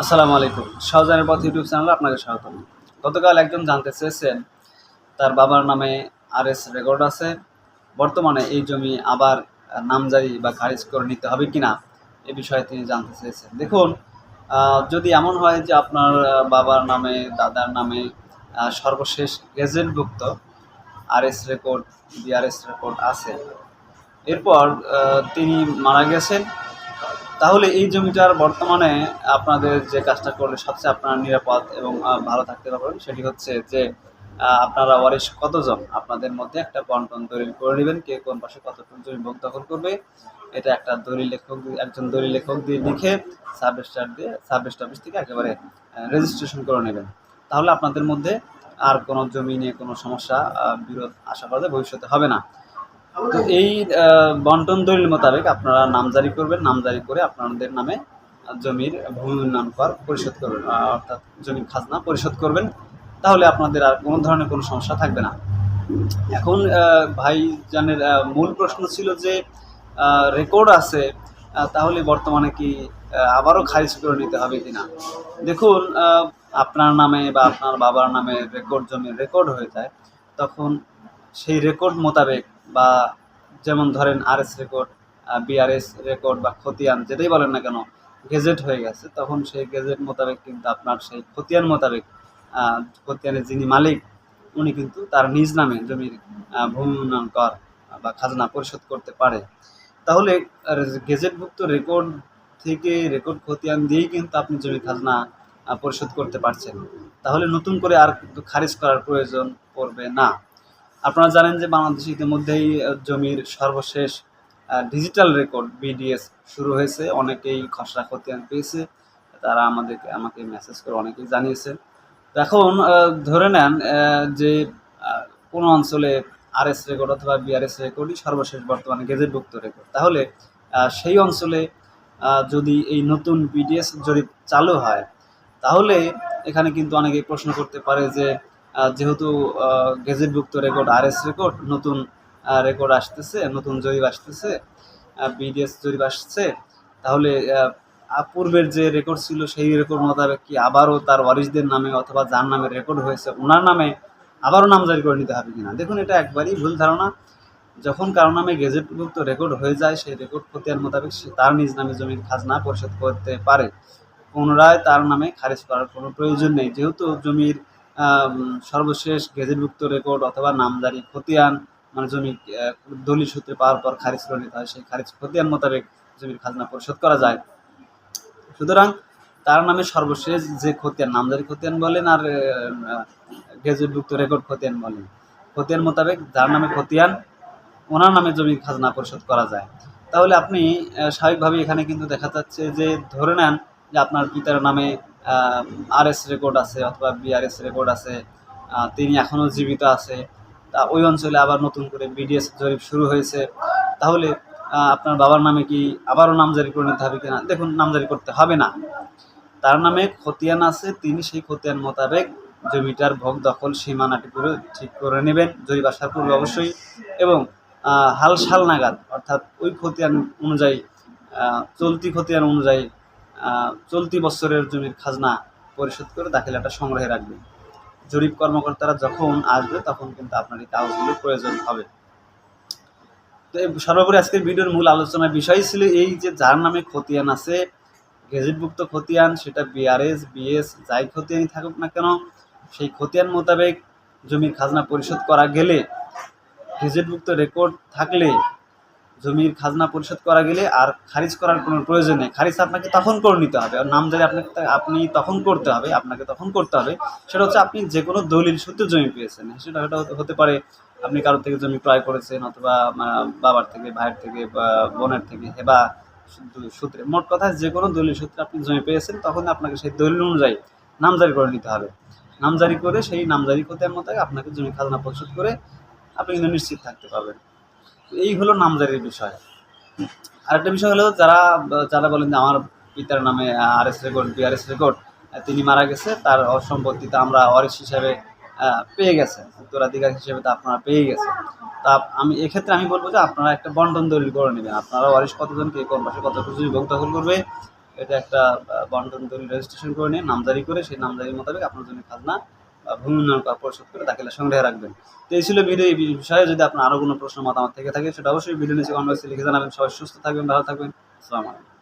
আসসালামু আলাইকুম। শাহজাহানের পথ ইউটিউব চ্যানেলে আপনাকে স্বাগতম। গতকাল একজন জানতে চেয়েছেন, তার বাবার নামে আরএস রেকর্ড আছে। বর্তমানে এই জমি আবার নামজারি বা খারিজ করে নিতে হবে কিনা এ বিষয়ে তিনি জানতে চেয়েছেন। দেখুন যদি এমন হয় যে আপনার বাবার নামে, দাদার নামে সর্বশেষ গেজেটভুক্ত আরএস রেকর্ড, বিআরএস রেকর্ড আছে, এরপর তিনি মারা গেছেন। তাহলে এই জমিটার বর্তমানে আপনাদের যে কাজটা করলে সবচেয়ে আপনারা নিরাপদ এবং ভালো থাকতে পারবেন, সেটি হচ্ছে যে আপনারা ওয়ারিশ কতজন? আপনাদের মধ্যে একটা বন্টন দলিল করে নেবেন, কে কোন পাশে কতটুকু জমি ভোগ দখল করবে। এটা একটা দলিল লেখক, একজন দলিল লেখক দিয়ে লিখে সাব দিয়ে সাব অফিস থেকে একেবারে রেজিস্ট্রেশন করে নেবেন। তাহলে আপনাদের মধ্যে আর কোনো জমি নিয়ে কোনো সমস্যা বিরোধ আশা করা যায়, ভবিষ্যতে হবে না। তো এই বন্টন দলিল মোতাবেক আপনারা নামজারি করবেন, নামজারি করে আপনাদের নামে জমির ভূমি উন্নয়ন কর পরিশোধ করবেন অর্থাৎ জমির খাজনা পরিশোধ করবেন। তাহলে আপনাদের আর কোনো ধরনের কোনো সমস্যা থাকবে না। এখন ভাইজানের মূল প্রশ্ন ছিল যে রেকর্ড আছে তাহলে বর্তমানে কি আবারও খারিজ করে নিতে হবে কিনা? দেখুন আপনার নামে বা আপনার বাবার নামে রেকর্ড জমির রেকর্ড হয়ে যায়, তখন সেই রেকর্ড মোতাবেক বা যেমন ধরেন আরএস রেকর্ড বিআরএস রেকর্ড বা খতিয়ান, যেটাই বলেন না কেন গেজেট হয়ে গেছে, তখন সেই গেজেট মোতাবেক কিন্তু আপনার সেই খতিয়ান মোতাবেক খতিয়ানের যিনি মালিক, উনি কিন্তু তার নিজ নামে জমির ভূমি উন্নয়ন কর বা খাজনা পরিশোধ করতে পারে। তাহলে গেজেটভুক্ত রেকর্ড থেকে রেকর্ড খতিয়ান দিয়েই কিন্তু আপনি জমি খাজনা পরিশোধ করতে পারছেন। তাহলে নতুন করে আর কিন্তু খারিজ করার প্রয়োজন পড়বে না। আপনারা জানেন যে বাংলাদেশে ইতিমধ্যেই জমির সর্বশেষ ডিজিটাল রেকর্ড বিডিএস শুরু হয়েছে। অনেকেই খসড়া খতিয়ান পেয়েছে। তারা আমাদেরকে, আমাকে মেসেজ করে অনেকেই জানিয়েছে। এখন ধরে নেন যে কোনো অঞ্চলে আরএস রেকর্ড অথবা বিআরএস রেকর্ডই সর্বশেষ বর্তমানে গেজেটভুক্ত রেকর্ড তাহলে সেই অঞ্চলে যদি এই নতুন বিডিএস জরিপ চালু হয়, তাহলে এখানে কিন্তু অনেকেই প্রশ্ন করতে পারে যে যেহেতু গেজেটভুক্ত রেকর্ড আরএস রেকর্ড নতুন রেকর্ড আসতেছে, নতুন জরিপ আসতেছে বিডিএস জরিপ আসছে, তাহলে পূর্বের যে রেকর্ড ছিল সেই রেকর্ড মোতাবেক কি আবারও তার ওয়ারিশদের নামে অথবা যার নামে রেকর্ড হয়েছে ওনার নামে আবারও নামজারি করে নিতে হবে কিনা? দেখুন, এটা একবারই ভুল ধারণা। যখন কারও নামে গেজেটভুক্ত রেকর্ড হয়ে যায়, সেই রেকর্ড খতিয়ান মোতাবেক সে তার নিজ নামে জমির খাজনা পরিশোধ করতে পারে। পুনরায় তার নামে খারিজ করার কোনো প্রয়োজন নেই। যেহেতু জমির সর্বশেষ গেজেটভুক্ত রেকর্ড অথবা নামদারি খতিয়ান মানে জমি দলিল সূত্রে পাওয়ার পর খারিজ করে নিতে হয়, সেই খারিজ খতিয়ান মোতাবেক জমির খাজনা পরিশোধ করা যায়। সুতরাং তার নামে সর্বশেষ যে খতিয়ান, নামদারি খতিয়ান বলেন আর গেজেটভুক্ত রেকর্ড খতিয়ান বলেন, খতিয়ান মোতাবেক যার নামে খতিয়ান, ওনার নামে জমি খাজনা পরিশোধ করা যায়। তাহলে আপনি স্বাভাবিকভাবে এখানে কিন্তু দেখা যাচ্ছে যে ধরে নেন যে আপনার পিতার নামে আরএস রেকর্ড আছে অথবা বিআরএস রেকর্ড আছে তিনি এখনও জীবিত আছে। তা ওই অঞ্চলে আবার নতুন করে বিডিএস জরিপ শুরু হয়েছে। তাহলে আপনার বাবার নামে কি আবারও নামজারি করে নিতে হবে কিনা? দেখুন নামজারি করতে হবে না। তার নামে খতিয়ান আছে তিনি সেই খতিয়ান মোতাবেক জমিটার ভোগ দখল সীমানাটি পুরো ঠিক করে নেবেন জরিপ আসার পূর্বে অবশ্যই। এবং আহ, হাল সাল নাগাদ অর্থাৎ ওই খতিয়ান অনুযায়ী চলতি খতিয়ান অনুযায়ী চলতি বছরের জমির খাজনা পরিশোধ করে দাখিলাটা সংগ্রহে রাখবেন জরিপ কর্মকর্তারা যখন আসবে, তখন কিন্তু আপনার এই কাগজগুলোর প্রয়োজন হবে। তো সর্বোপরি আজকের ভিডিওর মূল আলোচনার বিষয় ছিল এই যে যার নামে খতিয়ান আছে, গেজেটভুক্ত খতিয়ান, সেটা বিআরএস, বিএস, যাই খতিয়ানই থাকুক না কেন, সেই খতিয়ান মোতাবেক জমির খাজনা পরিশোধ করা গেলে গেজেটভুক্ত রেকর্ড থাকলে জমির খাজনা পরিশোধ করা গেলে আর খারিজ করার কোনো প্রয়োজন নেই। খারিজ আপনাকে তখন করে নিতে হবে। আর নামজারি আপনাকে আপনি তখন করতে হবে, আপনাকে তখন করতে হবে। সেটা হচ্ছে আপনি যে কোনো দলিল সূত্রে জমি পেয়েছেন। সেটা সেটা হতে- পারে আপনি কারোর থেকে জমি ক্রয় করেছেন অথবা বাবার থেকে, ভাইয়ের থেকে বা বোনের থেকে বা সূত্রে। মোট কথা যে কোনো দলিল সূত্রে আপনি জমি পেয়েছেন, তখন আপনাকে সেই দলিল অনুযায়ী নামজারি করে নিতে হবে। নামজারি করে সেই নামজারি খতিয়ান মতো আপনাকে জমি খাজনা পরিশোধ করে আপনি কিন্তু নিশ্চিত থাকতে পারবেন। এই হলো নামজারির বিষয়। আরেকটা বিষয় হলো যারা যারা বলেন যে আমার পিতার নামে R S record, BRS record, তিনি মারা গেছে, তার সম্পত্তিতে আমরা ওয়ারিশ হিসাবে পেয়ে গেছে, উত্তরাধিকার হিসেবে তা আপনারা পেয়ে গেছে তা আমি, এক্ষেত্রে আমি বলব যে আপনারা একটা বন্টন দলিল করে নেবেন। আপনারা ওয়ারিশ কতজন, কে কোন পাশে কতটুকু ভোগ দখল করবে, এটা একটা বন্টন দলিল রেজিস্ট্রেশন করে নিয়ে নামজারি করে, সেই নামজারির মোতাবেক আপনার জন্য খাজনা ভূমি উন্নয়ন পরিশোধ করে দাখিলা সংগ্রহে রাখবেন। তো এই ছিল ভিডিও, এই বিষয়ে যদি আপনার আরও কোনো প্রশ্ন মতামত থেকে থাকে, সেটা অবশ্যই ভিডিও নিচে কমেন্ট বক্সে লিখে জানাবেন। সবাই সুস্থ থাকবেন, ভালো থাকবেন। আসসালামু আলাইকুম।